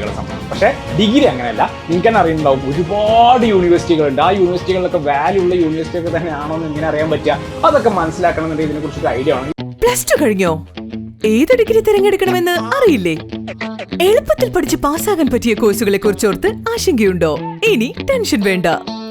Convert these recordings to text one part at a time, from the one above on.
കുട്ടികളെ സംബന്ധിച്ച്. പക്ഷേ ഡിഗ്രി അങ്ങനെയല്ല. നിങ്ങൾക്ക് തന്നെ അറിയുന്നുണ്ടാവും ഒരുപാട് യൂണിവേഴ്സിറ്റികളുണ്ട് ആ യൂണിവേഴ്സിറ്റികളിലൊക്കെ വാല്യൂ ഉള്ള യൂണിവേഴ്സിറ്റി ഒക്കെ തന്നെയാണോ എന്ന് എങ്ങനെ അറിയാൻ പറ്റുക. അതൊക്കെ മനസ്സിലാക്കണം എന്നുണ്ടെങ്കിൽ ഇതിനെ കുറിച്ചൊരു ഐഡിയ ആണ് പ്ലസ് ടു കഴിഞ്ഞോ? ഏത് ഡിഗ്രി തിരഞ്ഞെടുക്കണമെന്ന് അറിയില്ലേ? എളുപ്പത്തിൽ പഠിച്ച് പാസ്സാകാൻ പറ്റിയ കോഴ്സുകളെ കുറിച്ചോർത്ത് ആശങ്കയുണ്ടോ? ഇനി ടെൻഷൻ വേണ്ട.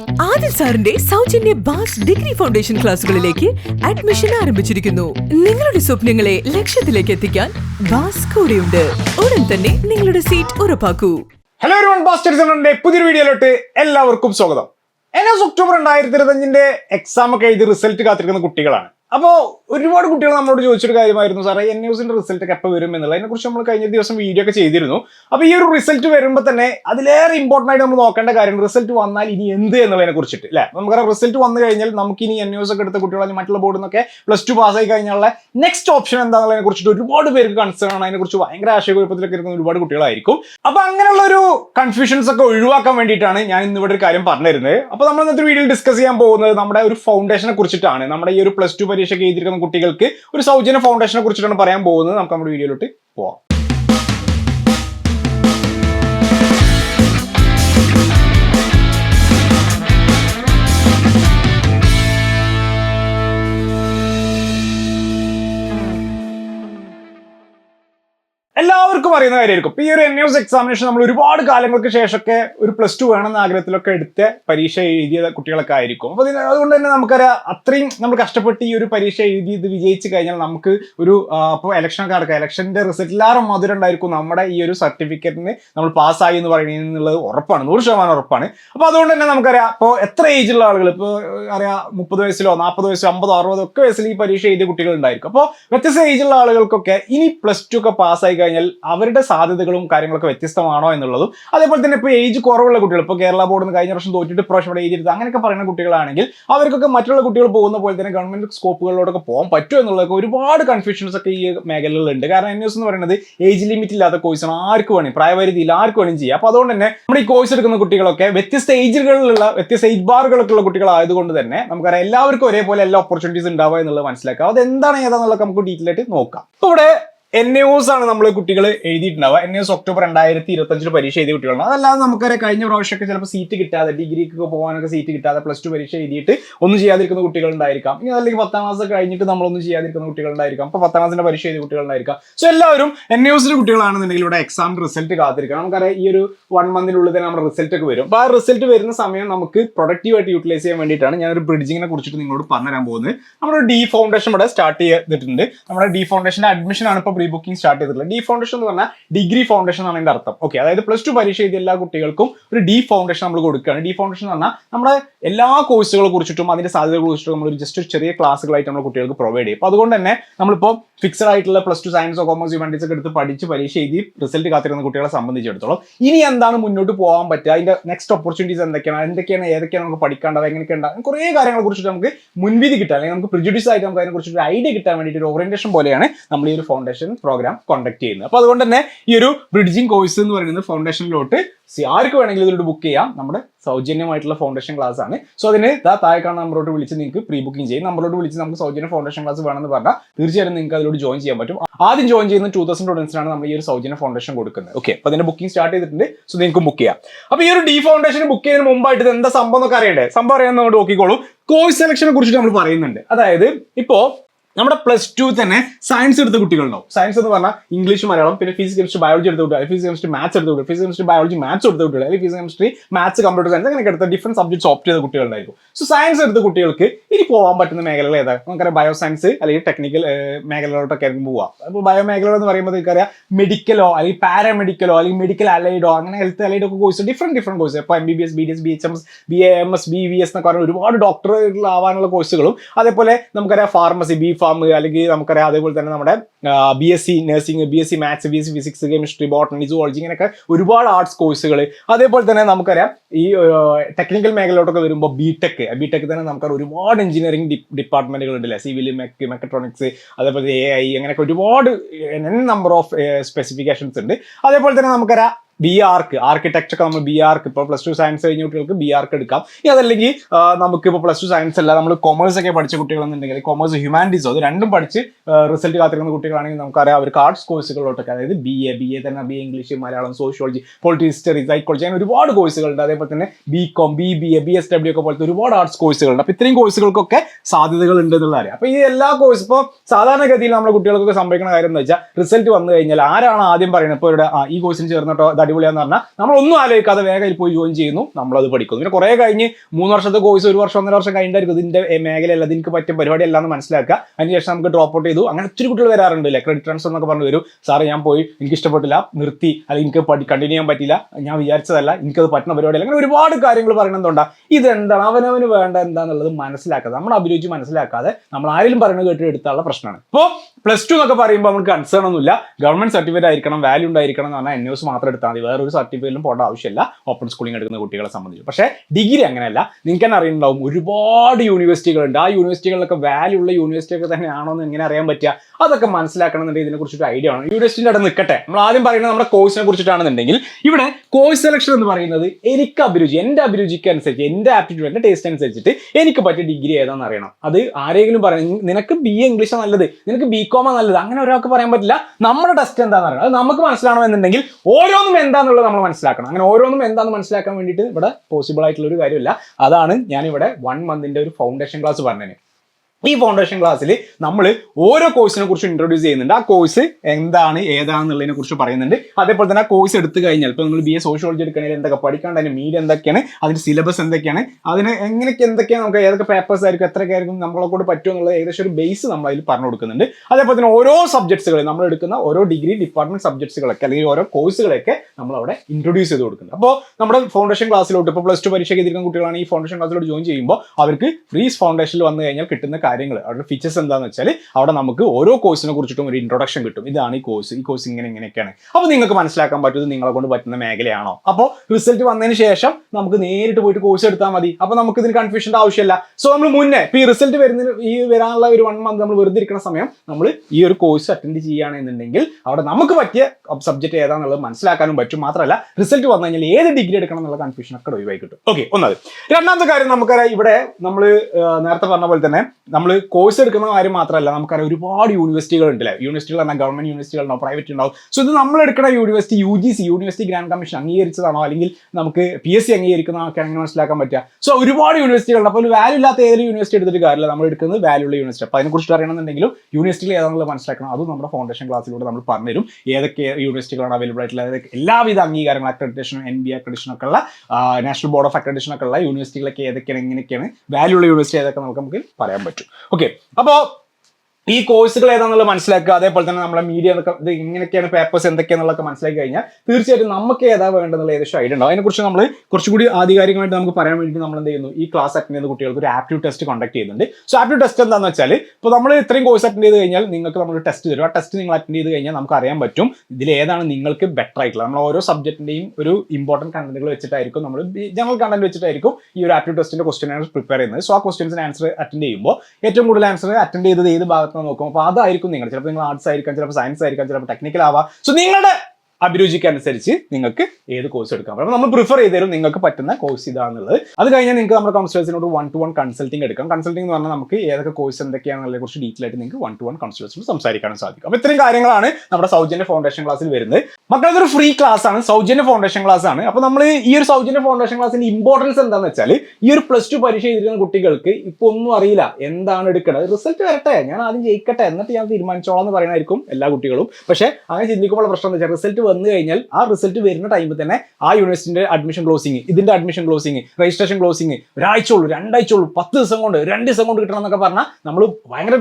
ആദിൽ സാറിന്റെ സൗജന്യ ബാസ് ഡിഗ്രി ഫൗണ്ടേഷൻ ക്ലാസുകളിലേക്ക് അഡ്മിഷൻ ആരംഭിച്ചിരിക്കുന്നു. നിങ്ങളുടെ സ്വപ്നങ്ങളെ ലക്ഷ്യത്തിലേക്ക് എത്തിക്കാൻ ബാസ് കൂടെയുണ്ട്. ഉടൻ തന്നെ നിങ്ങളുടെ സീറ്റ് ഉറപ്പാക്കൂ. ഹലോ എവരിവൺ വൺ ബാസ്റ്റേഴ്സിന്റെ പുതിയൊരു വീഡിയോയിലോട്ട് എല്ലാവർക്കും സ്വാഗതം. എസ് ഒക്ടോബർ രണ്ടായിരത്തി ഇരുപത്തഞ്ചിന്റെ എക്സാം ഒക്കെ എഴുതി റിസൾട്ട് കാത്തിരിക്കുന്ന കുട്ടികളാണ്. അപ്പോൾ ഒരുപാട് കുട്ടികൾ നമ്മളോട് ചോദിച്ചൊരു കാര്യമായിരുന്നു സാറേ എൻ ന്യൂസിന്റെ റിസൾട്ട് എപ്പോൾ വരും എന്നുള്ളത്? അതിനെക്കുറിച്ച് നമ്മൾ കഴിഞ്ഞ ദിവസം വീഡിയോ ഒക്കെ ചെയ്തിരുന്നു. അപ്പോൾ ഈ ഒരു റിസൾട്ട് വരുമ്പോൾ തന്നെ അതിലേറെ ഇമ്പോർട്ടന്റ് ആയിട്ട് നമ്മൾ നോക്കേണ്ട കാര്യം റിസൾട്ട് വന്നാൽ ഇനി എന്ത് എന്നുള്ളതിനെ കുറിച്ചിട്ട് അല്ലേ നമുക്ക് റിസൾട്ട് വന്നു കഴിഞ്ഞാൽ നമുക്ക് ഇനി എൻ ന്യൂസ് ഒക്കെ എടുത്ത കുട്ടികൾ മറ്റുള്ള ബോർഡിൽ നിന്നൊക്കെ പ്ലസ് ടു പാസ് ആയി കഴിഞ്ഞാൽ നെക്സ്റ്റ് ഓപ്ഷൻ എന്താണെന്നതിനെ കുറിച്ചിട്ട് ഒരുപാട് പേർക്ക് കൺസേൺ ആണ്. അതിനെക്കുറിച്ച് ഭയങ്കര ആശയക്കുഴപ്പത്തിലൊക്കെ ഇരിക്കുന്ന ഒരുപാട് കുട്ടികളായിരിക്കും. അപ്പൊ അങ്ങനെയുള്ള ഒരു കൺഫ്യൂഷൻസ് ഒക്കെ ഒഴിവാക്കാൻ വേണ്ടിയിട്ടാണ് ഞാൻ ഇന്ന് ഇവിടെ ഒരു കാര്യം പറഞ്ഞിരുന്നത്. അപ്പൊ നമ്മൾ ഇന്നത്തെ വീഡിയോയിൽ ഡിസ്കസ് ചെയ്യാൻ പോകുന്നത് നമ്മുടെ ഒരു ഫൗണ്ടേഷനെ കുറിച്ചിട്ടാണ്. നമ്മുടെ ഈ ഒരു പ്ലസ് ടു പരീക്ഷയ്ക്ക് എഴുതിയിരിക്കുന്ന കുട്ടികൾക്ക് ഒരു സൗജന്യ ഫൗണ്ടേഷനെ കുറിച്ചിട്ടാണ് പറയാൻ പോകുന്നത്. നമുക്ക് നമ്മുടെ വീഡിയോയിലോട്ട് പോവാം. അറിയുന്ന കാര്യമായിരിക്കും. ഈ ഒരു എൻ എസ് എക്സാമിനേഷൻ നമ്മൾ ഒരുപാട് കാലങ്ങൾക്ക് ശേഷമൊക്കെ ഒരു പ്ലസ് ടു വേണമെന്ന ആഗ്രഹത്തിലൊക്കെ എടുത്ത പരീക്ഷ എഴുതിയ കുട്ടികളൊക്കെ ആയിരിക്കും. അപ്പൊ ഇതിന് അതുകൊണ്ട് തന്നെ നമുക്കറിയാം അത്രയും നമ്മൾ കഷ്ടപ്പെട്ട് ഈ ഒരു പരീക്ഷ എഴുതി ഇത് വിജയിച്ചു കഴിഞ്ഞാൽ നമുക്ക് ഒരു ഇപ്പോൾ കാർഡൊക്കെ ഇലക്ഷന്റെ റിസൾട്ട് എല്ലാവരും മധുരം ഉണ്ടായിരിക്കും. നമ്മുടെ ഈ ഒരു സർട്ടിഫിക്കറ്റിന് നമ്മൾ പാസ്സായി എന്ന് പറയുന്നത് ഉറപ്പാണ്. നൂറ് ശതമാനം ഉറപ്പാണ്. അപ്പൊ അതുകൊണ്ട് തന്നെ നമുക്കറിയാം ഇപ്പോൾ എത്ര ഏജുള്ള ആളുകൾ ഇപ്പോൾ അറിയാ മുപ്പത് വയസ്സിലോ നാൽപ്പത് വയസ്സോ അമ്പതോ അറുപതോ ഒക്കെ വയസ്സിൽ ഈ പരീക്ഷ എഴുതിയ കുട്ടികൾ ഉണ്ടായിരിക്കും. അപ്പോൾ വ്യത്യസ്ത ഏജുള്ള ആളുകൾക്കൊക്കെ ഇനി പ്ലസ് ടു ഒക്കെ പാസ്സായി കഴിഞ്ഞാൽ അവരുടെ സാധ്യതകളും കാര്യങ്ങളൊക്കെ വ്യത്യസ്തമാണോ എന്നുള്ളതും അതേപോലെ തന്നെ ഇപ്പോൾ ഏജ് കുറവുള്ള കുട്ടികൾ ഇപ്പോൾ കേരള ബോർഡിൽ നിന്ന് കഴിഞ്ഞ വർഷം തോറ്റിട്ട് പ്രാവശ്യം ഇവിടെ എടുത്ത് അങ്ങനെയൊക്കെ പറയുന്ന കുട്ടികളാണെങ്കിൽ അവർക്കൊക്കെ മറ്റുള്ള കുട്ടികൾ പോകുന്ന പോലെ തന്നെ ഗവൺമെന്റ് സ്കോപ്പുകളിലോടൊക്കെ പോകാൻ പറ്റുമോ എന്നുള്ളതൊക്കെ ഒരുപാട് കൺഫ്യൂഷൻസ് ഒക്കെ ഈ മേഖലകളിലുണ്ട് കാരണം എൻ എന്ന് പറയുന്നത് ഏജ് ലിമിറ്റ് ഇല്ലാത്ത കോഴ്സാണ് ആർക്ക് വേണേ പ്രായപരിധിയിൽ ആർക്ക് വേണം ചെയ്യാം. അപ്പോൾ അതുകൊണ്ട് തന്നെ നമ്മുടെ ഈ കോഴ്സ് എടുക്കുന്ന കുട്ടികളൊക്കെ വ്യത്യസ്ത ഏജുകളിലുള്ള വ്യത്യസ്ത ഏജ് ബാറുകളൊക്കെ ഉള്ള കുട്ടികളായതുകൊണ്ട് തന്നെ നമുക്കറിയാം എല്ലാവർക്കും ഒരേപോലെ എല്ലാ ഓപ്പർച്യൂണിറ്റീസ് ഉണ്ടാവുക എന്നുള്ളത് മനസ്സിലാക്കാം. അത് എന്താണ് ഏതാണെന്നുള്ളത് നമുക്ക് ഡീറ്റെയിൽ ആയിട്ട് നോക്കാം. ഇവിടെ എൻ എസ് ആണ് നമ്മൾ കുട്ടികൾ എഴുതിയിട്ടുണ്ടാവുക. എൻ എസ് ഒക്ടോബർ രണ്ടായിരത്തി ഇരുപത്തഞ്ചിൽ പരീക്ഷ എഴുതിയ കുട്ടികളാണ്. അതല്ലാതെ നമുക്കൊരു കഴിഞ്ഞ പ്രാവശ്യമൊക്കെ ചിലപ്പോൾ സീറ്റ് കിട്ടാതെ ഡിഗ്രിക്ക് പോകാനൊക്കെ സീറ്റ് കിട്ടാതെ പ്ലസ് ടു പരീക്ഷ എഴുതിയിട്ട് ഒന്നും ചെയ്യാതിരിക്കുന്ന കുട്ടികളുണ്ടായിരിക്കാം. ഇനി അല്ലെങ്കിൽ പത്താം ക്ലാസ് കഴിഞ്ഞിട്ട് നമ്മളൊന്നും ചെയ്യാതിരിക്കുന്ന കുട്ടികളുണ്ടായിരിക്കാം. അപ്പോൾ പത്താം ക്ലാസ്സിന്റെ പരീക്ഷ എഴുതിയ കുട്ടികളുണ്ടായിരിക്കാം. സോ എല്ലാവരും എൻ എസിലെ കുട്ടികളാണെന്നുണ്ടെങ്കിൽ ഇവിടെ എക്സാം റിസൾട്ട് കാത്തിരിക്കണം. നമുക്കറിയാം ഈ ഒരു വൺ മന്തിനുള്ളിൽ തന്നെ നമ്മുടെ റിസൾട്ട് ഒക്കെ വരും. അപ്പോൾ ആ റിസൾട്ട് വരുന്ന സമയം നമുക്ക് പ്രൊഡക്റ്റീവായിട്ട് യൂട്ടിലൈസ് ചെയ്യാൻ വേണ്ടിയിട്ടാണ് ഞാൻ ഒരു ബ്രിഡ്ജിങ്ങിനെ കുറിച്ചിട്ട് നിങ്ങളോട് പറഞ്ഞു തരാൻ പോകുന്നത്. നമ്മുടെ ഡി ഫൗണ്ടേഷൻ ഇവിടെ സ്റ്റാർട്ട് ചെയ്തിട്ടുണ്ട്. നമ്മുടെ ഡി ഫൗണ്ടേഷന്റെ അഡ്മിഷൻ ആണ് ഇപ്പോൾ പ്രീ ബുക്കിംഗ് സ്റ്റാർട്ട് ചെയ്തിട്ടുള്ളത്. ഡി ഫൗണ്ടേഷൻ എന്ന് പറഞ്ഞാൽ ഡിഗ്രി ഫൗണ്ടേഷൻ ആണ് അതിന്റെ അർത്ഥം. ഓക്കെ അതായത് പ്ലസ് ടു പരീക്ഷ എഴുതിയ എല്ലാ കുട്ടികൾക്കും ഒരു ഡി ഫൗണ്ടേഷൻ നമ്മൾ കൊടുക്കുകയാണ്. ഡി ഫൗണ്ടേഷൻ എന്ന് പറഞ്ഞാൽ നമ്മുടെ എല്ലാ കോഴ്സുകളെ കുറിച്ചിട്ടും അതിന്റെ സാധ്യതകളെ കുറിച്ചിട്ടും നമ്മൾ ജസ്റ്റ് ഒരു ചെറിയ ക്ലാസ്സുകളായിട്ട് നമ്മൾ കുട്ടികൾക്ക് പ്രൊവൈഡ് ചെയ്യും. അപ്പോൾ അതുകൊണ്ട് തന്നെ നമ്മളിപ്പോൾ ഫിക്സഡ് ആയിട്ടുള്ള പ്ലസ് ടു സയൻസോ കോമേഴ്സ് ഹ്യൂമാനിറ്റീസ് ഒക്കെ എടുത്ത് പഠിച്ച് പരീക്ഷ എഴുതി റിസൾട്ട് കാത്തിരുന്ന കുട്ടികളെ സംബന്ധിച്ചിടത്തോളം ഇനി എന്താണ് മുന്നോട്ട് പോകാൻ പറ്റുക? അതിന്റെ നെക്സ്റ്റ് ഓപ്പർച്യൂണിറ്റീസ് എന്തൊക്കെയാണ്? എന്തൊക്കെയാണ് ഏതൊക്കെയാണ് നമുക്ക് പഠിക്കേണ്ടത്? എങ്ങനെയൊക്കെ ഉണ്ടാകും? കുറേ കാര്യങ്ങളെ കുറിച്ചിട്ട് നമുക്ക് മുൻവിധി കിട്ടാൻ അല്ലെങ്കിൽ നമുക്ക് പ്രിജുഡീസ് ആയിട്ട് നമുക്ക് അതിനെ കുറിച്ച് ഒരു ഐഡിയ കിട്ടാൻ വേണ്ടിയിട്ട് ഒരു ഓറിയന്റേഷൻ പോലെയാണ് നമ്മൾ ഈ ഒരു ഫൗണ്ടേഷൻ പ്രോഗ്രാം കോണ്ടക്ട് ചെയ്യുന്നത്. അപ്പോൾ അതുകൊണ്ട് തന്നെ ഈ ഒരു ബ്രിഡ്ജിങ് കോഴ്സ് എന്ന് പറയുന്നത് ഫൗണ്ടേഷനിലോട്ട് ആർക്ക് വേണമെങ്കിലും ഇതിലോട്ട് ബുക്ക് ചെയ്യാം. നമ്മുടെ സൗജന്യമായിട്ടുള്ള ഫൗണ്ടേഷൻ ക്ലാസ് ആണ്. സോ അതിന് ആ താഴെ കാണുന്ന നമ്പറോട്ട് വിളിച്ച് നിങ്ങൾക്ക് പ്രീ ബുക്കിംഗ് ചെയ്യും നമ്പറോട്ട് വിളിച്ച് നമുക്ക് സൗജന്യ ഫൗണ്ടേഷൻ ക്ലാസ് വേണമെന്ന് പറഞ്ഞാൽ തീർച്ചയായിട്ടും നിങ്ങൾക്ക് അതിലോട് ജോയിൻ ചെയ്യാൻ പറ്റും. ആദ്യം ജോയിൻ ചെയ്യുന്ന ടൂ തൗസൻഡ് സ്റ്റുഡൻസിനാണ് നമ്മൾ ഈ ഒരു സൗജന്യ ഫൗണ്ടേഷൻ കൊടുക്കുന്നത്. ഓക്കെ അപ്പോൾ അതിന്റെ ബുക്കിംഗ് സ്റ്റാർട്ട് ചെയ്തിട്ടുണ്ട്. സോ നിങ്ങൾക്ക് ബുക്ക് ചെയ്യാം. അപ്പോൾ ഈ ഒരു ഡി ഫൗണ്ടേഷൻ ബുക്ക് ചെയ്യുന്ന മുമ്പായിട്ട് ഇത് എന്താ സംഭവം എന്നൊക്കെ അറിയണ്ടേ? സംഭവം അറിയാൻ നമ്മൾ നോക്കിക്കോളൂ. കോഴ്സ് സെലക്ഷനെ കുറിച്ചിട്ട് നമ്മൾ പറയുന്നുണ്ട്. അതായത് ഇപ്പോൾ നമ്മുടെ പ്ലസ് ടു തന്നെ സയൻസ് എടുത്ത കുട്ടികളുണ്ടാവും. സയൻസ് എന്ന് പറഞ്ഞാൽ ഇംഗ്ലീഷ് മലയാളം പിന്നെ ഫിസിക്സ് കെമിസ്ട്രി ബയോളജി എടുത്ത കുട്ടികൾ. ഫിസിക്സ് കെമിസ്ട്രി മാത്സ് എടുത്ത കുട്ടികൾ. ഫിസിക്സ് കെമിസ്ട്രി ബയോളജി മാത്സ് എടുത്ത കുട്ടികൾ. അല്ലെങ്കിൽ physics chemistry maths computer science അങ്ങനെ എടുത്ത ഡിഫറെന്റ് സബ്ജക്ട്സ് ഓപ്റ്റ് ചെയ്ത കുട്ടികളുണ്ടായിരിക്കും. സോ സയൻസ് എടുത്ത കുട്ടികൾക്ക് ഇനി പോകാൻ പറ്റുന്ന മേഖലകൾ ഏതാ നമുക്കറിയാം ബയോ സയൻസ് അല്ലെങ്കിൽ ടെക്നിക്കൽ മേഖലകളോട്ടൊക്കെ ആയിരിക്കും പോവാം അപ്പോൾ ബയോ മേഖല എന്ന് പറയുമ്പോൾ നിങ്ങൾക്കറിയാം മെഡിക്കലോ അല്ലെങ്കിൽ പാരാമെഡിക്കലോ അല്ലെങ്കിൽ മെഡിക്കൽ അലൈഡോ അങ്ങനെ ഹെൽത്ത് അലൈഡ് ഒക്കെ കോഴ്സ് ഡിഫറെന്റ് ഡിഫറെന്റ് കോഴ്സ് ഇപ്പോൾ M B B S B D S B H M S B A M S B V S എന്നൊക്കെ പറഞ്ഞ ഒരുപാട് ഡോക്ടറുകളാവാനുള്ള കോഴ്സുകളും അതേപോലെ നമുക്കറിയാം ഫാർമസി ബി ഫാം അല്ലെങ്കിൽ നമുക്കറിയാം അതേപോലെ തന്നെ നമ്മുടെ B S C nursing B S C maths B S C physics chemistry botany zoology ഇങ്ങനെയൊക്കെ ഒരുപാട് ആർട്സ് കോഴ്സുകൾ അതേപോലെ തന്നെ നമുക്കറിയാം ഈ ടെക്നിക്കൽ മേഖലയിലോട്ടൊക്കെ വരുമ്പോൾ ബി ടെക് ബി ടെക് തന്നെ നമുക്കറിയാം ഒരുപാട് എഞ്ചിനീയറിംഗ് ഡിപ്പാർട്ട്മെന്റുകൾ ഉണ്ടല്ലേ? സിവിൽ മെക്ക് മെക്കട്രോണിക്സ് അതേപോലെ എ ഐ അങ്ങനെയൊക്കെ ഒരുപാട് നമ്പർ ഓഫ് സ്പെസിഫിക്കേഷൻസ് ഉണ്ട്. അതേപോലെ തന്നെ നമുക്കറിയാം ബി ആർക്ക് ആർക്കിടെക്ചർ ഒക്കെ നമ്മൾ ബി ആർക്ക് ഇപ്പോൾ പ്ലസ് ടു സയൻസ് കഴിഞ്ഞ കുട്ടികൾക്ക് ബി ആർക്ക് എടുക്കാം. ഇനി അതല്ലെങ്കിൽ നമുക്ക് ഇപ്പോൾ പ്ലസ് ടു സയൻസ് അല്ല നമ്മൾ കൊമേഴ്സ് ഒക്കെ പഠിച്ച കുട്ടികളെന്നുണ്ടെങ്കിൽ കൊമേഴ്സ് ഹ്യൂമാനിറ്റീസോ അത് രണ്ടും പഠിച്ച് റിസൾട്ട് കാത്തിരിക്കുന്ന കുട്ടികളാണെങ്കിൽ നമുക്കറിയാം അവർക്ക് ആർട്സ് കോഴ്സുകളിലോട്ടൊക്കെ അതായത് ബി എ ബി എ തന്നെ B English Malayalam sociology politics history psychology അങ്ങനെ ഒരുപാട് കോഴ്സുകളുണ്ട് അതേപോലെ തന്നെ B com B B A B S W ഒക്കെ പോലത്തെ ഒരുപാട് ആർട്സ് കോഴ്സുകളുണ്ട് അപ്പോൾ ഇത്രയും കോഴ്സുകൾക്കൊക്കെ സാധ്യതകൾ ഉണ്ട് എന്നുള്ള അറിയാം അപ്പോൾ ഈ എല്ലാ കോഴ്സ് ഇപ്പോൾ സാധാരണഗതിയിൽ നമ്മുടെ കുട്ടികൾക്കൊക്കെ സംഭവിക്കുന്ന കാര്യം എന്ന് വെച്ചാൽ റിസൾട്ട് വന്നു കഴിഞ്ഞാൽ ആരാണ് ആദ്യം പറയുന്നത്? ഇപ്പോൾ ഇവിടെ ഈ കോഴ്സിന് ചേർന്നിട്ടോ അടിപൊളിയാന്ന് പറഞ്ഞാൽ നമ്മളൊന്നും ആലോചിക്കാതെ വേഗം ഇതിൽ പോയി ജോയിൻ ചെയ്യുന്നു. നമ്മളത് പഠിക്കുന്നു. പിന്നെ കുറേ കഴിഞ്ഞ് മൂന്ന് വർഷത്തെ കോഴ്സ് ഒരു വർഷം ഒന്നര വർഷം കഴിഞ്ഞിട്ടായിരിക്കും ഇതിന്റെ മേഖലയല്ല ഇതിന് പറ്റിയ പരിപാടി അല്ലാന്ന് മനസ്സിലാക്കുക. അതിനുശേഷം നമുക്ക് ഡ്രോപ്പ് ഔട്ട് ചെയ്തു. അങ്ങനെ ഒത്തിരി കുട്ടികൾ വരാറുണ്ട് അല്ലേ ക്രെഡിറ്റ് ട്രാൻസ്ഫർ എന്നൊക്കെ പറഞ്ഞു വരും. സാറ് ഞാൻ പോയി എനിക്ക് ഇഷ്ടപ്പെട്ടില്ല നിർത്തി. അല്ലെങ്കിൽ എനിക്ക് കണ്ടിന്യൂ ചെയ്യാൻ പറ്റില്ല ഞാൻ വിചാരിച്ചതല്ല എനിക്കത് പറ്റുന്ന പരിപാടിയല്ല. അങ്ങനെ ഒരുപാട് കാര്യങ്ങൾ പറയണമെന്നുണ്ടാ ഇതെന്താണ്? അവനവന് വേണ്ട എന്താന്നുള്ളത് മനസ്സിലാക്കാതെ നമ്മുടെ അഭിരുചി മനസ്സിലാക്കാതെ നമ്മൾ ആരെങ്കിലും പറയുന്നത് കേട്ട് എടുത്താനുള്ള പ്രശ്നമാണ്. ഇപ്പോൾ പ്ലസ് ടു എന്നൊക്കെ പറയുമ്പോൾ നമുക്ക് കൺസേൺ ഒന്നുമില്ല. ഗവൺമെന്റ് സർട്ടിഫിക്കറ്റ് ആയിരിക്കണം വാല്യൂ ഉണ്ടായിരിക്കണം എന്ന് പറഞ്ഞാൽ എൻ എസ് മാത്രം എടുത്താൽ മതി. വേറൊരു സർട്ടിഫിക്കറ്റിലും പോകേണ്ട ആവശ്യമില്ല. ഓപ്പൺ സ്കൂളിംഗ് എടുക്കുന്ന കുട്ടികളെ സംബന്ധിച്ച്. പക്ഷേ ഡിഗ്രി അങ്ങനെയല്ല. നിങ്ങൾക്ക് തന്നെ അറിയുന്നുണ്ടാവും. ഒരുപാട് യൂണിവേഴ്സിറ്റികളുണ്ട് ആ യൂണിവേഴ്സിറ്റികളിലൊക്കെ വാല്യൂ ഉള്ള യൂണിവേഴ്സിറ്റി ഒക്കെ തന്നെയാണോ എന്ന് എങ്ങനെ അറിയാൻ പറ്റുക? അതൊക്കെ മനസ്സിലാക്കണമെന്നുണ്ടെങ്കിൽ ഇതിനെ കുറിച്ചൊരു ഐഡിയ ആണ് യൂണിവേഴ്സിറ്റിന്റെ അവിടെ നിൽക്കട്ടെ. നമ്മൾ ആദ്യം പറയുന്നത് നമ്മുടെ കോഴ്സിനെ കുറിച്ചിട്ടാണെന്നുണ്ടെങ്കിൽ ഇവിടെ കോഴ്സ് സെലക്ഷൻ എന്ന് പറയുന്നത് എനിക്ക് അഭിരുചി എന്റെ അഭിരുചിക്ക് അനുസരിച്ച് എന്റെ ആപ്റ്റിറ്റ്യൂഡ് എന്റെ ടേസ്റ്റ് അനുസരിച്ചിട്ട് എനിക്ക് പറ്റിയ ഡിഗ്രി ഏതാണെന്ന് അറിയണം. അത് ആരെങ്കിലും പറയണം. നിനക്ക് ബി എ ഇംഗ്ലീഷാണ് നല്ലത്. നിനക്ക് ബി കോമാണ് നല്ലത്. അങ്ങനെ ഒരാൾക്ക് പറയാൻ പറ്റില്ല. നമ്മുടെ ടെസ്റ്റ് എന്താണെന്ന് അറിയണം. അത് നമുക്ക് മനസ്സിലാവണമെന്നുണ്ടെങ്കിൽ ഓരോന്നും എന്താണെന്നുള്ളത് നമ്മൾ മനസ്സിലാക്കണം. അങ്ങനെ ഓരോന്നും എന്താണെന്ന് മനസ്സിലാക്കാൻ വേണ്ടിയിട്ട് ഇവിടെ പോസിബിൾ ആയിട്ടുള്ള ഒരു കാര്യമില്ല. അതാണ് ഞാനിവിടെ വൺ മന്തിന്റെ ഒരു ഫൗണ്ടേഷൻ ക്ലാസ് പറഞ്ഞത് ഈ ഫൗണ്ടേഷൻ ക്ലാസ്സിൽ നമ്മൾ ഓരോ കോഴ്സിനെ കുറിച്ച് ഇൻട്രൊഡ്യൂസ് ചെയ്യുന്നുണ്ട്. ആ കോഴ്സ് എന്താണ് ഏതാണെന്നുള്ളതിനെ കുറിച്ച് പറയുന്നുണ്ട്. അതേപോലെ തന്നെ ആ കോഴ്സ് എടുത്തു കഴിഞ്ഞാൽ ഇപ്പോൾ നിങ്ങൾ ബി എ സോഷ്യോളജി എടുക്കണമെങ്കിൽ എന്തൊക്കെ പഠിക്കാണ്ട് അതിന് മീഡിയ എന്തൊക്കെയാണ് അതിന്റെ സിലബസ് എന്തൊക്കെയാണ് അതിന് എങ്ങനെയൊക്കെ എന്തൊക്കെയാണ് നമുക്ക് ഏതൊക്കെ പേപ്പേഴ്സ് ആയിരിക്കും എത്രയൊക്കെ ആയിരിക്കും നമ്മളെ കൂടെ പറ്റുമോ എന്നുള്ളത് ഏകദേശം ഒരു ബേസ് നമ്മൾ അതിൽ പറഞ്ഞു കൊടുക്കുന്നുണ്ട്. അതേപോലെ തന്നെ ഓരോ സബ്ജക്ട്സുകൾ നമ്മൾ എടുക്കുന്ന ഓരോ ഡിഗ്രി ഡിപ്പാർട്ട്മെന്റ് സബ്ജക്ട്സുകളൊക്കെ അല്ലെങ്കിൽ ഓരോ കോഴ്സുകളൊക്കെ നമ്മൾ അവിടെ ഇൻട്രൊഡ്യൂസ് ചെയ്ത് കൊടുക്കുന്നത് അപ്പോൾ നമ്മുടെ ഫൗണ്ടേഷൻ ക്ലാസ്സിലോട്ട് ഇപ്പോൾ പ്ലസ് ടു പരീക്ഷയ്ക്ക് എതിർക്കുന്ന കുട്ടികളാണ് ഈ ഫൗണ്ടേഷൻ ക്ലാസ്സിലോട്ട് ജോയിൻ ചെയ്യുമ്പോൾ അവർക്ക് ഫ്രീസ് ഫൗണ്ടേഷനിൽ വന്നു കഴിഞ്ഞാൽ കിട്ടുന്ന കാര്യങ്ങൾ അവരുടെ ഫീച്ചേഴ്സ് എന്താണെന്ന് വെച്ചാൽ അവിടെ നമുക്ക് ഓരോ കോഴ്സിനെ കുറിച്ചിട്ടും ഒരു ഇൻട്രൊഡക്ഷൻ കിട്ടും. ഇതാണ് ഈ കോഴ്സ് ഈ കോഴ്സ് ഇങ്ങനെ ഇങ്ങനെയൊക്കെയാണ്. അപ്പോൾ നിങ്ങൾക്ക് മനസ്സിലാക്കാൻ പറ്റുന്നത് നിങ്ങളെ കൊണ്ട് പറ്റുന്ന മേഖലയാണോ? അപ്പോൾ റിസൾട്ട് വന്നതിന് ശേഷം നമുക്ക് നേരിട്ട് പോയിട്ട് കോഴ്സ് എടുത്താൽ മതി. അപ്പോൾ നമുക്ക് ഇതിന് കൺഫ്യൂഷന്റെ ആവശ്യമില്ല. സോ നമ്മൾ മുന്നേ ഇപ്പോൾ ഈ റിസൾട്ട് വരുന്നതിന് ഈ വരാനുള്ള ഒരു വൺ മന്ത് നമ്മൾ വെറുതെ ഇരിക്കുന്ന സമയം നമ്മൾ ഈ ഒരു കോഴ്സ് അറ്റൻഡ് ചെയ്യുകയാണെന്നുണ്ടെങ്കിൽ അവിടെ നമുക്ക് പറ്റിയ സബ്ജക്റ്റ് ഏതാണെന്നുള്ളത് മനസ്സിലാക്കാനും പറ്റും. മാത്രമല്ല റിസൾട്ട് വന്നു കഴിഞ്ഞാൽ ഏത് ഡിഗ്രി എടുക്കണം എന്നുള്ള കൺഫ്യൂഷൻ ഒക്കെ ഒഴിവായി കിട്ടും. ഓക്കെ ഒന്നത്. രണ്ടാമത്തെ കാര്യം നമുക്കറിയാം ഇവിടെ നമ്മൾ നേരത്തെ പറഞ്ഞ പോലെ തന്നെ നമ്മൾ കോഴ്സ് എടുക്കുന്ന കാര്യം മാത്രമല്ല നമുക്കറിയാം ഒരുപാട് യൂണിവേഴ്സിറ്റികൾ ഉണ്ടല്ലേ യൂണിവേഴ്സിറ്റികൾ എന്നാൽ ഗവൺമെന്റ് യൂണിവേഴ്സിറ്റികൾ പ്രൈവറ്റ് ഉണ്ടാവും. സോ ഇത് നമ്മൾ എടുക്കുന്ന university U G C university grant commission അംഗീകരിച്ചതാണോ? അല്ലെങ്കിൽ നമുക്ക് പി എസ് സി അംഗീകരിക്കുന്നതൊക്കെ അങ്ങനെ മനസ്സിലാക്കാൻ പറ്റുക? സോ ഒരുപാട് യൂണിവേഴ്സിറ്റികളുണ്ട് അപ്പോൾ വാല്യൂ ഇല്ലാത്ത ഏതൊരു യൂണിവേഴ്സിറ്റി എടുത്തിട്ട് കാര്യമില്ല. നമ്മൾ എടുക്കുന്നത് വാല്യൂ ഉള്ള യൂണിവേഴ്സിറ്റി അപ്പോൾ അതിനെക്കുറിച്ച് അറിയണമെന്നുണ്ടെങ്കിലും യൂണിവേഴ്സിറ്റികൾ ഏതാണെന്നുള്ളത് മനസ്സിലാക്കണം. അതും നമ്മുടെ ഫൗണ്ടേഷൻ ക്ലാസ്സിലൂടെ നമ്മൾ പറഞ്ഞു പറഞ്ഞുതരും. ഏതൊക്കെ യൂണിവേഴ്സിറ്റികളാണ് അവൈലബിൾ ആയിട്ടുള്ള എല്ലാവിധ അംഗീകാരങ്ങളും അക്രഡിറ്റേഷനും എൻ ബി അക്രഡിഷൻ ഒക്കെ ഉള്ള നാഷണൽ ബോർഡ് ഓഫ് അക്രഡിഷൻ ഒക്കെ ഉള്ള യൂണിവേഴ്സിറ്റികളൊക്കെ ഏതൊക്കെയാണ് എങ്ങനെയൊക്കെയാണ്? വാല്യൂ ഉള്ള യൂണിവേഴ്സിറ്റി ഏതൊക്കെ നമുക്ക് പറയാൻ പറ്റും. ഓക്കെ. അപ്പോൾ ഈ കോഴ്സുകൾ ഏതാണെന്നുള്ളത് മനസ്സിലാക്കുക. അതേപോലെ തന്നെ നമ്മുടെ മീഡിയ ഇത് ഇങ്ങനെയൊക്കെയാണ് പേപ്പേഴ്സ് എന്തൊക്കെയാണെന്നുള്ളതൊക്കെ മനസ്സിലാക്കി കഴിഞ്ഞാൽ തീർച്ചയായിട്ടും നമുക്ക് ഏതാ വേണ്ടതെന്നുള്ള ഏകദേശം ഐഡിയ ഉണ്ടാവും. അതിനെക്കുറിച്ച് നമ്മൾ കുറച്ചുകൂടി ആധികാരികമായിട്ട് നമുക്ക് പറയാൻ വേണ്ടി നമ്മൾ എന്ത് ചെയ്യുന്നു? ഈ ക്ലാസ് അറ്റൻഡ് ചെയ്യുന്ന കുട്ടികൾക്ക് ഒരു ആപ്റ്റ്യൂഡ് ടെസ്റ്റ് കണ്ടക്ട് ചെയ്യുന്നുണ്ട്. സോ ആപ്റ്റ്യൂഡ് ടെസ്റ്റ് എന്താണെന്ന് വെച്ചാൽ ഇപ്പോൾ നമ്മൾ ഇത്രയും കോഴ്സ് അറ്റൻഡ് ചെയ്ത് കഴിഞ്ഞാൽ നിങ്ങൾക്ക് നമ്മൾ ടെസ്റ്റ് തരും. ആ ടെസ്റ്റ് നിങ്ങൾ അറ്റൻഡ് ചെയ്ത് കഴിഞ്ഞാൽ നമുക്ക് അറിയാൻ പറ്റും ഇതിൽ ഏതാണ് നിങ്ങൾക്ക് ബെറ്റർ ആയിട്ടുള്ളത്. നമ്മൾ ഓരോ സബ്ജക്റ്റിന്റെയും ഒരു ഇമ്പോർട്ടന്റ് കണ്ടന്റുകൾ വെച്ചിട്ടായിരിക്കും നമ്മൾ ജനറൽ കണ്ടന്റ് വെച്ചിട്ടായിരിക്കും ഈ ഒരു ആപ്റ്റ്യൂഡ് ടെസ്റ്റിന്റെ ആൻസർ പ്രിപ്പയർ ചെയ്യുന്നത്. സോ ആ ക്വസ്റ്റ്യൻസിന് ആൻസർ അറ്റൻഡ് ചെയ്യുമ്പോൾ ഏറ്റവും കൂടുതൽ ആൻസർ അറ്റൻഡ് ചെയ്തത് ഏത് ഭാഗത്താണ് നോക്കും അപ്പോൾ അതായിരിക്കും നിങ്ങൾ. ചിലപ്പോൾ നിങ്ങൾ ആർട്സ് ആയിരിക്കാം ചിലപ്പോൾ സയൻസ് ആയിരിക്കാം ചിലപ്പോൾ ടെക്നിക്കൽ ആവാം. സോ നിങ്ങളുടെ അഭിരുചിക്ക് അനുസരിച്ച് നിങ്ങൾക്ക് ഏത് കോഴ്സ് എടുക്കാൻ പറ്റും നമ്മൾ പ്രിഫർ ചെയ്ത് തരും നിങ്ങൾക്ക് പറ്റുന്ന കോഴ്സ് ഇതാണെന്നുള്ളത് അത് കഴിഞ്ഞാൽ നിങ്ങൾക്ക് നമ്മുടെ കൗൺസിലേഴ്സിനോട് വൺ ടു വൺ കൺസൾട്ടിംഗ് എടുക്കാം. കൺസൾട്ടിംഗ് എന്ന് പറഞ്ഞാൽ നമുക്ക് ഏതൊക്കെ കോഴ്സ് എന്തൊക്കെയാണെന്നുള്ളതിനെ കുറിച്ച് ഡീറ്റെയിൽ ആയിട്ട് നിങ്ങൾക്ക് വൺ ടു വൺ കൗൺസിലേഴ്സിനോട് സംസാരിക്കാനും സാധിക്കും. അപ്പോൾ ഇത്രയും കാര്യങ്ങളാണ് നമ്മുടെ സൗജന്യ ഫൗണ്ടേഷൻ ക്ലാസ്സിൽ വരുന്നത്. മക്കളെ ഇതൊരു ഫ്രീ ക്ലാസ് ആണ്. സൗജന്യ ഫൗണ്ടേഷൻ ക്ലാസ് ആണ്. അപ്പോൾ നമ്മൾ ഈ ഒരു സൗജന്യ ഫൗണ്ടേഷൻ ക്ലാസ്സിന്റെ ഇമ്പോർട്ടൻസ് എന്താണെന്ന് വെച്ചാൽ ഈ ഒരു പ്ലസ് ടു പരീക്ഷ എഴുതുന്ന കുട്ടികൾക്ക് ഇപ്പോൾ ഒന്നും അറിയില്ല എന്താണ് എടുക്കേണ്ടത് റിസൾട്ട് വരട്ടെ. ഞാൻ ആദ്യം ജയിക്കട്ടെ. എന്നിട്ട് ഞാൻ തീരുമാനിച്ചോളാം എന്ന് പറയുന്നതായിരിക്കും എല്ലാ കുട്ടികളും. പക്ഷേ അങ്ങനെ ചിന്തിക്കുമ്പോൾ പ്രശ്നം എന്താ വെച്ചാൽ റിസൾട്ട് വന്നു കഴിഞ്ഞാൽ ആ റിസൾട്ട് വരുന്ന ടൈമിൽ തന്നെ ആ യൂണിവേഴ്സിറ്റിന്റെ അഡ്മിഷൻ ക്ലോസിങ് ഇതിന്റെ അഡ്മിഷൻ ക്ലോസിങ് രജിസ്ട്രേഷൻ ക്ലോസിങ് ഒരാഴ്ച ഉള്ളൂ രണ്ടാഴ്ച ഉള്ളൂ പത്ത് ദിവസം കൊണ്ട് രണ്ട് ദിവസം കൊണ്ട് കിട്ടണം എന്നൊക്കെ പറഞ്ഞാൽ നമ്മൾ ഭയങ്കര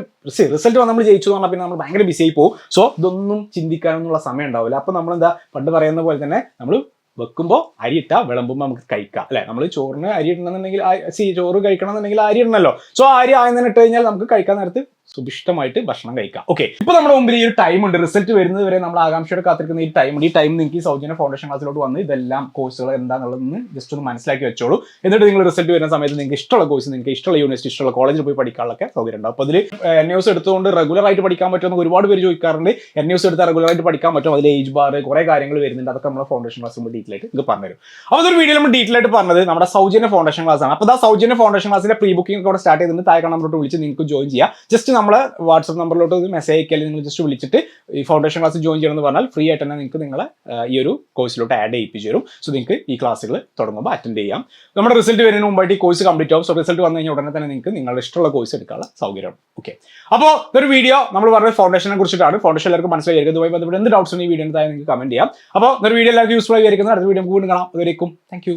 റിസൾട്ട് നമ്മൾ ജയിച്ചു പറഞ്ഞാൽ പിന്നെ നമ്മൾ ഭയങ്കര ബിസി ആയി പോകും. സോ ഇതൊന്നും ചിന്തിക്കാനൊന്നുള്ള സമയം ഉണ്ടാവില്ല. അപ്പൊ നമ്മൾ എന്താ പണ്ട് പറയുന്ന പോലെ തന്നെ നമ്മൾ വെക്കുമ്പോൾ അരി ഇട്ടാൽ വിളമ്പുമ്പോൾ നമുക്ക് കഴിക്കാം. അല്ലെ? നമ്മൾ ചോറിന് അരി ഇടണമെന്നുണ്ടെങ്കിൽ സി ചോറ് കഴിക്കണം എന്നുണ്ടെങ്കിൽ അരി ഇടണമല്ലോ സോ അരി ആയെന്ന് ഇട്ട് കഴിഞ്ഞാൽ നമുക്ക് കഴിക്കാൻ നേരത്ത് സുഭിഷ്ടമായിട്ട് ഭക്ഷണം കഴിക്കാം. ഓക്കെ ഇപ്പൊ നമ്മുടെ മുമ്പിൽ ഈ ഒരു ടൈം ഉണ്ട്. റിസൾട്ട് വരുന്നത് വരെ നമ്മൾ ആകാംക്ഷയോടെ കാത്തിരിക്കുന്ന ഈ ടൈം ഈ ടൈം നിങ്ങൾക്ക് ഈ സൗജന്യ ഫൗണ്ടേഷൻ ക്ലാസ്സിലോട്ട് വന്ന് ഇതെല്ലാം കോഴ്സുകൾ എന്താണെന്നുള്ളതെന്ന് ജസ്റ്റ് ഒന്ന് മനസ്സിലാക്കി വെച്ചോളൂ. എന്നിട്ട് നിങ്ങൾ റിസൾട്ട് വരുന്ന സമയത്ത് നിങ്ങൾക്ക് ഇഷ്ടമുള്ള കോഴ്സ് നിങ്ങൾക്ക് ഇഷ്ടമുള്ള യൂണിവേഴ്സിറ്റി ഇഷ്ടമുള്ള കോളേജിൽ പോയി പഠിക്കാനുള്ള സൗകര്യം ഉണ്ടാവും. അപ്പോൾ അതിൽ എൻ എസ് എടുത്തുകൊണ്ട് റെഗുലർ ആയിട്ട് പഠിക്കാൻ പറ്റുമെന്ന് ഒരുപാട് പേര് ചോദിക്കാറുണ്ട്. എൻ എസ് എടുത്താൽ റെഗുലർ ആയിട്ട് പഠിക്കാൻ പറ്റും. അതിൽ ഏജ് ബാർ കുറേ കാര്യങ്ങൾ വരുന്നുണ്ട്. അതൊക്കെ നമ്മുടെ ഫൗണ്ടേഷൻ ക്ലാസ് നമ്മൾ ഡീറ്റെയിൽ ആയിട്ട് നിങ്ങൾക്ക് പറഞ്ഞുതരും. അപ്പോൾ അതൊരു വീഡിയോ നമ്മൾ ഡീറ്റെയിൽ ആയിട്ട് പറഞ്ഞത് നമ്മുടെ സൗജന്യ ഫൗണ്ടേഷൻ ക്ലാസ് ആണ്. അപ്പോൾ ആ സൗജന്യ ഫൗണ്ടേഷൻ ക്ലാസ്സിലെ പ്രീ ബുക്കിംഗ് ഒക്കെ സ്റ്റാർട്ട് ചെയ്തിട്ട് താഴെ കാണാൻ വിളിച്ച് നിങ്ങൾക്ക് ജോയിൻ ചെയ്യാം. ജസ്റ്റ് നമ്മൾ വാട്സപ്പ് നമ്പറിലോട്ട് ഒരു മെസ്സേജ് അയക്കാൻ നിങ്ങൾ ജസ്റ്റ് വിളിച്ചിട്ട് ഈ ഫൗണ്ടേഷൻ ക്ലാസ് ജോയിൻ ചെയ്യണമെന്ന് പറഞ്ഞാൽ ഫ്രീ ആയിട്ട് തന്നെ നിങ്ങൾക്ക് നിങ്ങളെ ഈ ഒരു കോഴ്സിലോട്ട് ആഡ് ചെയ്യിപ്പിച്ച് തരും. സോ നിങ്ങൾക്ക് ഈ ക്ലാസ്സുകൾ തുടങ്ങുമ്പോൾ അറ്റൻഡ് ചെയ്യാം. നമ്മുടെ റിസൾട്ട് വരുന്നതിന് മുമ്പായിട്ട് ഈ കോഴ്സ് കംപ്ലീറ്റ് ആവും. സോ റിസൾട്ട് വന്നു കഴിഞ്ഞാൽ ഉടനെ തന്നെ നിങ്ങൾക്ക് നിങ്ങളുടെ ഇഷ്ടമുള്ള കോഴ്സ് എടുക്കാനുള്ള സൗകര്യമാണ് ഓക്കെ അപ്പോൾ ഇതൊരു വീഡിയോ നമ്മൾ പറഞ്ഞ ഫൗണ്ടേഷനെ കുറിച്ചിട്ടാണ്. ഫൗണ്ടേഷൻ എല്ലാവർക്കും മനസ്സിലായിരിക്കും ഇതുമായി ബന്ധപ്പെട്ട് എന്ത് ഡൗട്ട്സ് ഈ വീഡിയോ എന്തായാലും നിങ്ങൾക്ക് കമന്റ് ചെയ്യാം. അപ്പോൾ ഇതൊരു വീഡിയോ എല്ലാവർക്കും യൂസ്ഫുൾ ആയിരിക്കുന്നത് അടുത്ത വീഡിയോ വീണ്ടും കാണാം. അതുവരേക്കും. താങ്ക്